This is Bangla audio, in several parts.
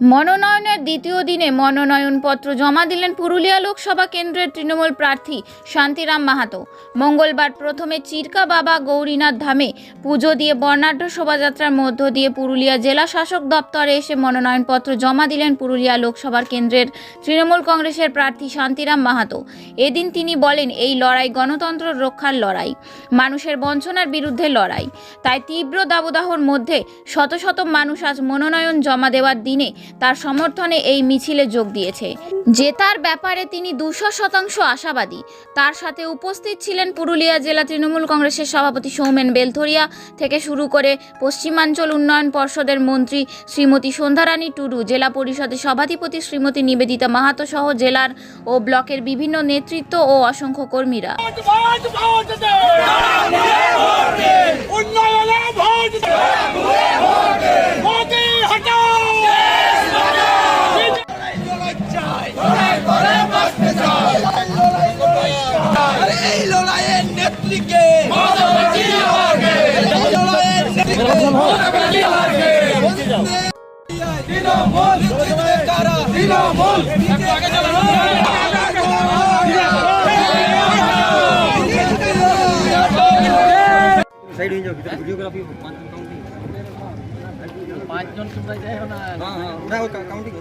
মনোনয়নের দ্বিতীয় দিনে মনোনয়নপত্র জমা দিলেন পুরুলিয়া লোকসভা কেন্দ্রের তৃণমূল প্রার্থী শান্তিরাম মাহাতো। মঙ্গলবার প্রথমে চিরকা বাবা গৌরীনাথ ধামে পুজো দিয়ে বর্ণাঢ্য শোভাযাত্রার মধ্য দিয়ে পুরুলিয়া জেলা শাসক দপ্তরে এসে মনোনয়নপত্র জমা দিলেন পুরুলিয়া লোকসভার কেন্দ্রের তৃণমূল কংগ্রেসের প্রার্থী শান্তিরাম মাহাতো। এদিন তিনি বলেন, এই লড়াই গণতন্ত্র রক্ষার লড়াই, মানুষের বঞ্চনার বিরুদ্ধে লড়াই। তাই তীব্র দাবদাহর মধ্যে শত শত মানুষ আজ মনোনয়ন জমা দেওয়ার দিনে তার সমর্থনে এই মিছিলে যোগ দিয়েছে জেতার ব্যাপারে তিনি দুশো শতাংশ আশাবাদী তার সাথে উপস্থিত ছিলেন পুরুলিয়া জেলা তৃণমূল কংগ্রেসের সভাপতি সৌমেন বেলথরিয়া থেকে শুরু করে পশ্চিমাঞ্চল উন্নয়ন পর্ষদের মন্ত্রী শ্রীমতী সন্ধ্যারানী টুডু জেলা পরিষদের সভাধিপতি শ্রীমতী নিবেদিতা মাহাতো সহ জেলার ও ব্লকের বিভিন্ন নেতৃত্ব ও অসংখ্য কর্মীরা নেত্রীকে এই লড়াইয়ের তৃণমূল কারা তৃণমূল সাইড হয়ে যাও ভিতরে ভিডিওগ্রাফি পাঁচজন কাউন্টিং পাঁচজন তোমরা যাই না হ্যাঁ হ্যাঁ ওটা ওই কাউন্টিং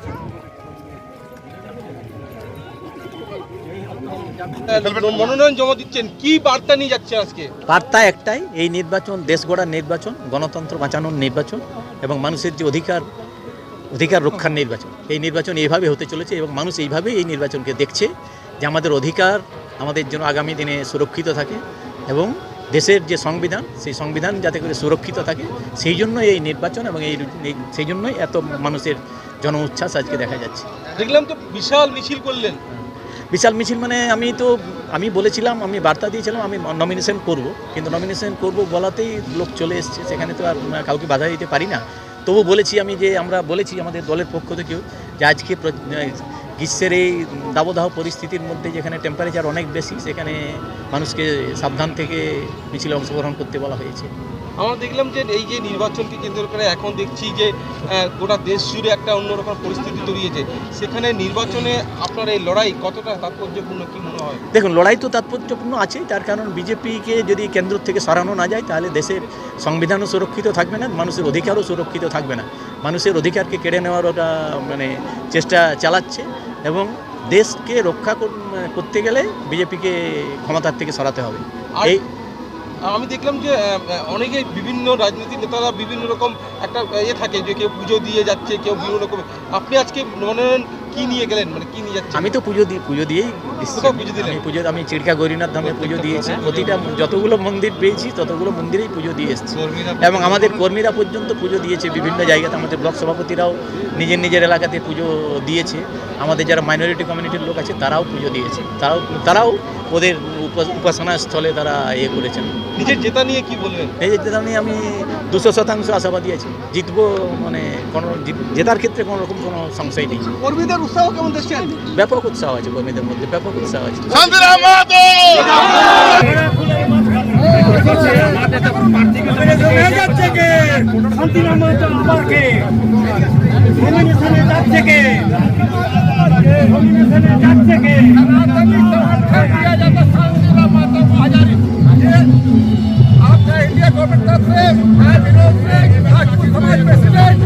মনোনয়ন জমা দিচ্ছেন কি বার্তা নিয়ে যাচ্ছে আজকে? বার্তা একটাই এই নির্বাচন দেশ গড়ার নির্বাচন গণতন্ত্র বাঁচানোর নির্বাচন এবং মানুষের যে অধিকার অধিকার রক্ষার নির্বাচন। এই নির্বাচন এইভাবে হতে চলেছে এবং মানুষ এইভাবেই এই নির্বাচনকে দেখছে যে আমাদের অধিকার আমাদের জন্য আগামী দিনে সুরক্ষিত থাকে এবং দেশের যে সংবিধান সেই সংবিধান যাতে করে সুরক্ষিত থাকে সেই জন্য এই নির্বাচন এবং এই এই- সেই জন্যই এত মানুষের জন উচ্ছ্বাস আজকে দেখা যাচ্ছে। দেখলাম তো বিশাল মিছিল করলেন। বিশাল মিছিল মানে আমি তো, আমি বলেছিলাম, আমি বার্তা দিয়েছিলাম, আমি নমিনেশন করব। কিন্তু নমিনেশন করব বলাতেই লোক চলে এসছে, সেখানে তো আর কাউকে বাধা দিতে পারি না। তবু বলেছি আমি যে, আমরা বলেছি আমাদের দলের পক্ষ থেকেও যে আজকে গ্রীষ্মের এই দাবদাহ পরিস্থিতির মধ্যে যেখানে টেম্পারেচার অনেক বেশি সেখানে মানুষকে সাবধান থেকে মিছিলে অংশগ্রহণ করতে বলা হয়েছে। আমরা দেখলাম যে এই যে নির্বাচনকে কেন্দ্র করে এখন দেখছি যে গোটা দেশ জুড়ে একটা অন্যরকম পরিস্থিতি তৈরি হয়েছে সেখানে নির্বাচনে আপনার এই লড়াই কতটা তাৎপর্যপূর্ণ কি মনে হয়? দেখুন লড়াই তো তাৎপর্যপূর্ণ আছেই তার কারণ বিজেপিকে যদি কেন্দ্র থেকে সরানো না যায় তাহলে দেশের সংবিধানও সুরক্ষিত থাকবে না মানুষের অধিকারও সুরক্ষিত থাকবে না। মানুষের অধিকারকে কেড়ে নেওয়ার ওটা মানে চেষ্টা চালাচ্ছে। এবং দেশকে রক্ষা কর- করতে গেলে বিজেপিকে ক্ষমতার থেকে সরাতে হবে। আর এই আমি দেখলাম যে আহ, আহ, অনেকে বিভিন্ন রাজনীতির নেতারা বিভিন্ন রকম একটা ইয়ে থাকে যে কেউ পুজো দিয়ে যাচ্ছে কেউ বিভিন্ন রকম। আপনি আজকে মনোনয়ন কি নিয়ে গেলেন? মানে কি নিয়ে যাচ্ছেন? আমি তো পুজো দিই পুজো দিয়েই। পুজো দিলেন? আমি পুজো আমি চিড়কা গৌরীনাথ ধামে পুজো দিয়েছি। প্রতিটা যতগুলো মন্দির পেয়েছি ততগুলো মন্দিরেই পুজো দিয়ে এসেছি। এবং আমাদের কর্মীরা পর্যন্ত পুজো দিয়েছে বিভিন্ন জায়গাতে। আমাদের ব্লক সভাপতিরাও নিজের নিজের এলাকাতে পুজো দিয়েছে। আমাদের যারা মাইনরিটি কমিউনিটির লোক আছে তারাও পুজো দিয়েছে। তারাও তারাও ওদের উপ- উপাসনা স্থলে তারা ইয়ে করেছেন। নিজের জেতা নিয়ে কি বলবেন? এই যে আমি আমি দুশো শতাংশ আশাবাদী আছি। জিতবো মানে কোনো জিত- জেতার ক্ষেত্রে কোনো রকম কোনো সংশয় নেই। কর্মীদের উৎসাহ কেমন দেখছেন ব্যাপক উৎসাহ আছে কর্মীদের মধ্যে ব্যাপক উৎসাহ আছে যাচ্ছে কে শান্তিরাম মাহাতো আবার কে নমিনেশনে যাচ্ছে কে নমিনেশনে যাচ্ছে কে आपका इंडिया गवर्नमेंट तरफ से मैं विनोद सिंह राजपूत समाज प्रेसिडेंट